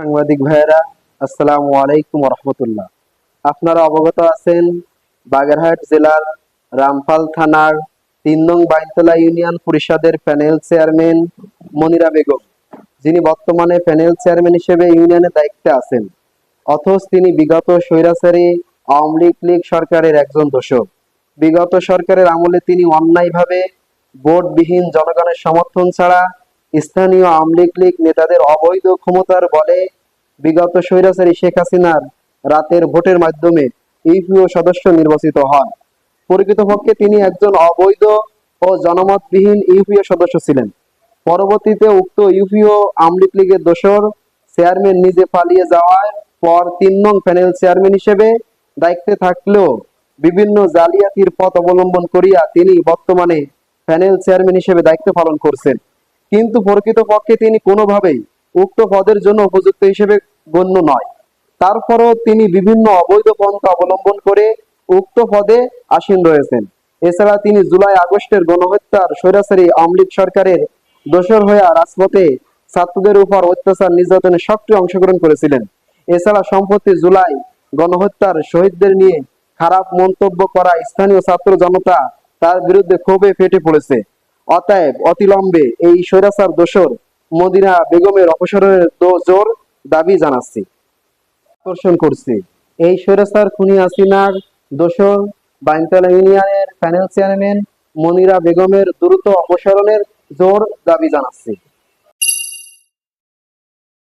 সাংবাদিক ভাইয়েরা, আসসালামু আলাইকুম রহমতুল্লাহ আপনারা অবগত আছেন, বাগেরহাট জেলার রামপাল থানার তিন নং বাইতলা ইউনিয়ন পরিষদের প্যানেল চেয়ারম্যান মনিরা বেগম, যিনি বর্তমানে প্যানেল চেয়ারম্যান হিসেবে ইউনিয়নের দায়িত্বে আছেন। অথচ তিনি বিগত স্বৈরাচারী আওয়ামী লীগ লীগ সরকারের একজন দোষক। বিগত সরকারের আমলে তিনি অন্যায়ভাবে ভোটবিহীন জনগণের সমর্থন ছাড়া স্থানীয় আওয়ামী লীগ নেতাদের অবৈধ ক্ষমতার বলে বিগত স্বৈরাচারী শেখ হাসিনার রাতের ভোটের মাধ্যমে ইউপিও সদস্য নির্বাচিত হন। প্রকৃতপক্ষে তিনি একজন অবৈধ ও জনমতবিহীন ইউপিও সদস্য ছিলেন। পরবর্তীতে উক্ত ইউপিও আওয়ামী লীগের দোসর চেয়ারম্যান নিজে পালিয়ে যাওয়ার পর তিন নং প্যানেল চেয়ারম্যান হিসেবে দায়িত্বে থাকলেও বিভিন্ন জালিয়াতির পথ অবলম্বন করিয়া তিনি বর্তমানে প্যানেল চেয়ারম্যান হিসেবে দায়িত্ব পালন করছেন। কিন্তু প্রকৃতপক্ষে তিনি কোনোভাবেই উক্ত পদের জন্য উপযুক্ত হিসেবে গণ্য নয়। তারপরও তিনি বিভিন্ন অবৈধ পন্থা অবলম্বন করে উক্ত পদে আসীন রয়েছেন। এছাড়া তিনি জুলাই আগস্টের গণহত্যার স্বৈরাচারী আওয়ামী লীগ সরকারের দোষর হয়ে রাজপথে ছাত্রদের উপর অত্যাচার নির্যাতনে সক্রিয় অংশগ্রহণ করেছিলেন। এছাড়া সম্প্রতি জুলাই গণহত্যার শহীদদের নিয়ে খারাপ মন্তব্য করা স্থানীয় ছাত্র জনতা তার বিরুদ্ধে ক্ষোভে ফেটে পড়েছে। অতএব অতিলম্বে এই স্বৈরাচার দোষর মদিনা বেগমের অপসারণের জোর দাবি জানাচ্ছি। আকর্ষণ করছি। এই স্বৈরাচার খুনি আসিনার দোষর বাইনতলা ইউনিয়নের প্যানেল চেয়ারম্যান মনিরা বেগমের দ্রুত অপসারণের জোর দাবি জানাচ্ছি।